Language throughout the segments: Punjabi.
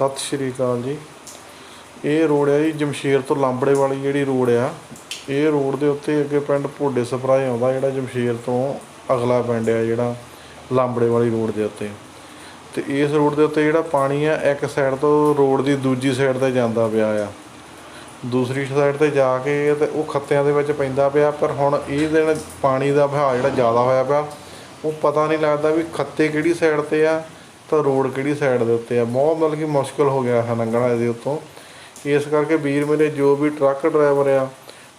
ਸਤਿ ਸ਼੍ਰੀ ਅਕਾਲ ਜੀ। ਇਹ ਰੋਡ ਹੈ ਜੀ, ਜਮਸ਼ੇਰ ਤੋਂ ਲਾਂਬੜੇ ਵਾਲੀ ਜਿਹੜੀ ਰੋਡ ਆ, ਇਹ ਰੋਡ ਦੇ ਉੱਤੇ ਅੱਗੇ ਪਿੰਡ ਭੋਡੇ ਸਪਰਾਏ ਆਉਂਦਾ ਜਿਹੜਾ ਜਮਸ਼ੇਰ ਤੋਂ ਅਗਲਾ ਪਿੰਡ ਆ ਜਿਹੜਾ ਲਾਂਬੜੇ ਵਾਲੀ ਰੋਡ ਦੇ ਉੱਤੇ। ਤੇ ਇਸ ਰੋਡ ਦੇ ਉੱਤੇ ਜਿਹੜਾ ਪਾਣੀ ਆ, ਇੱਕ ਸਾਈਡ ਤੋਂ ਰੋਡ ਦੀ ਦੂਜੀ ਸਾਈਡ ਤੇ ਜਾਂਦਾ ਪਿਆ ਆ। ਦੂਸਰੀ ਸਾਈਡ ਤੇ ਜਾ ਕੇ ਤੇ ਉਹ ਖੱਤਿਆਂ ਦੇ ਵਿੱਚ ਪੈਂਦਾ ਪਿਆ, ਪਰ ਹੁਣ ਇਹ ਦਿਨ ਪਾਣੀ ਦਾ ਵਹਾਅ ਜਿਹੜਾ ਜ਼ਿਆਦਾ ਹੋਇਆ ਪਿਆ, ਉਹ ਪਤਾ ਨਹੀਂ ਲੱਗਦਾ ਵੀ ਖੱਤੇ ਕਿਹੜੀ ਸਾਈਡ ਤੇ ਆ ਤਾਂ ਰੋਡ ਕਿਹੜੀ ਸਾਈਡ ਦੇ ਉੱਤੇ ਆ? ਬਹੁਤ ਮਤਲਬ ਕਿ ਮੁਸ਼ਕਲ ਹੋ ਗਿਆ ਹੈ ਲੰਘਣਾ ਇਹਦੇ ਉੱਤੋਂ। ਇਸ ਕਰਕੇ ਵੀਰ ਮੇਰੇ ਜੋ ਵੀ ਟਰੱਕ ਡਰਾਈਵਰ ਆ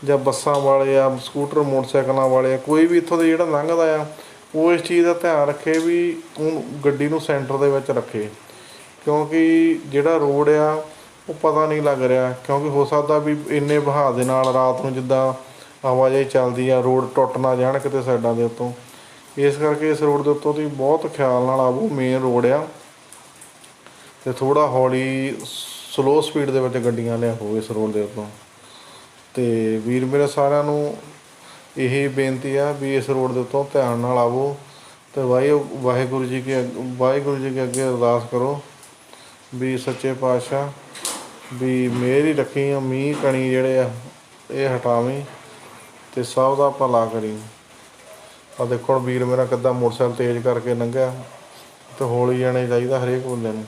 ਜਾਂ ਬੱਸਾਂ ਵਾਲੇ ਆ, ਸਕੂਟਰ, ਮੋਟਰਸਾਈਕਲਾਂ ਵਾਲੇ ਆ, ਕੋਈ ਵੀ ਇੱਥੋਂ ਦੇ ਜਿਹੜਾ ਲੰਘਦਾ ਆ, ਉਹ ਇਸ ਚੀਜ਼ ਦਾ ਧਿਆਨ ਰੱਖੇ ਵੀ ਉਹ ਗੱਡੀ ਨੂੰ ਸੈਂਟਰ ਦੇ ਵਿੱਚ ਰੱਖੇ। ਕਿਉਂਕਿ ਜਿਹੜਾ ਰੋਡ ਆ, ਉਹ ਪਤਾ ਨਹੀਂ ਲੱਗ ਰਿਹਾ। ਕਿਉਂਕਿ ਹੋ ਸਕਦਾ ਵੀ ਇੰਨੇ ਵਹਾਅ ਦੇ ਨਾਲ ਰਾਤ ਨੂੰ ਜਿੱਦਾਂ ਆਵਾਜਾਈ ਚੱਲਦੀ ਆ, ਰੋਡ ਟੁੱਟ ਨਾ ਜਾਣ ਕਿਤੇ ਸਾਈਡਾਂ ਦੇ ਉੱਤੋਂ। ਇਸ ਕਰਕੇ ਇਸ ਰੋਡ ਦੇ ਉੱਤੋਂ ਤੁਸੀਂ ਬਹੁਤ ਖਿਆਲ ਨਾਲ ਆਵੋ ਮੇਨ ਰੋਡ ਆ। ਤੇ ਥੋੜਾ ਹੌਲੀ ਸਲੋ ਸਪੀਡ ਦੇ ਵਿੱਚ ਗੱਡੀਆਂ ਲਿਆਓ ਇਸ ਰੋਡ ਦੇ ਉੱਤੋਂ। ਤੇ ਵੀਰ ਮੇਰੇ ਸਾਰਿਆਂ ਨੂੰ ਇਹ ਬੇਨਤੀ ਆ ਵੀ ਇਸ ਰੋਡ ਦੇ ਉੱਤੋਂ ਧਿਆਨ ਨਾਲ ਆਵੋ ਤੇ ਵਾਹਿ ਵਾਹਿਗੁਰੂ ਜੀ ਕੇ ਅੱਗ- ਵਾਹਿਗੁਰੂ ਜੀ ਕੇ ਅੱਗੇ ਅਰਦਾਸ ਕਰੋ ਵੀ ਸੱਚੇ ਪਾਤਸ਼ਾਹ ਵੀ ਮੇਰੀ ਰੱਖੀ ਆ, ਮੀਂਹ ਕਣੀ ਜਿਹੜੇ ਆ, ਇਹ ਹਟਾਵੀਂ ਤੇ ਸਭ ਦਾ ਭਲਾ ਕਰੀ। ਆ ਦੇਖੋ ਹੁਣ ਵੀਰ ਮੇਰਾ ਕਿੱਦਾਂ ਮੋਟਰਸਾਈਕਲ ਤੇਜ਼ ਕਰਕੇ ਲੰਘਿਆ ਅਤੇ ਹੌਲੀ ਜਾਣਾ ਚਾਹੀਦਾ ਹਰੇਕ ਬੰਦੇ ਨੂੰ।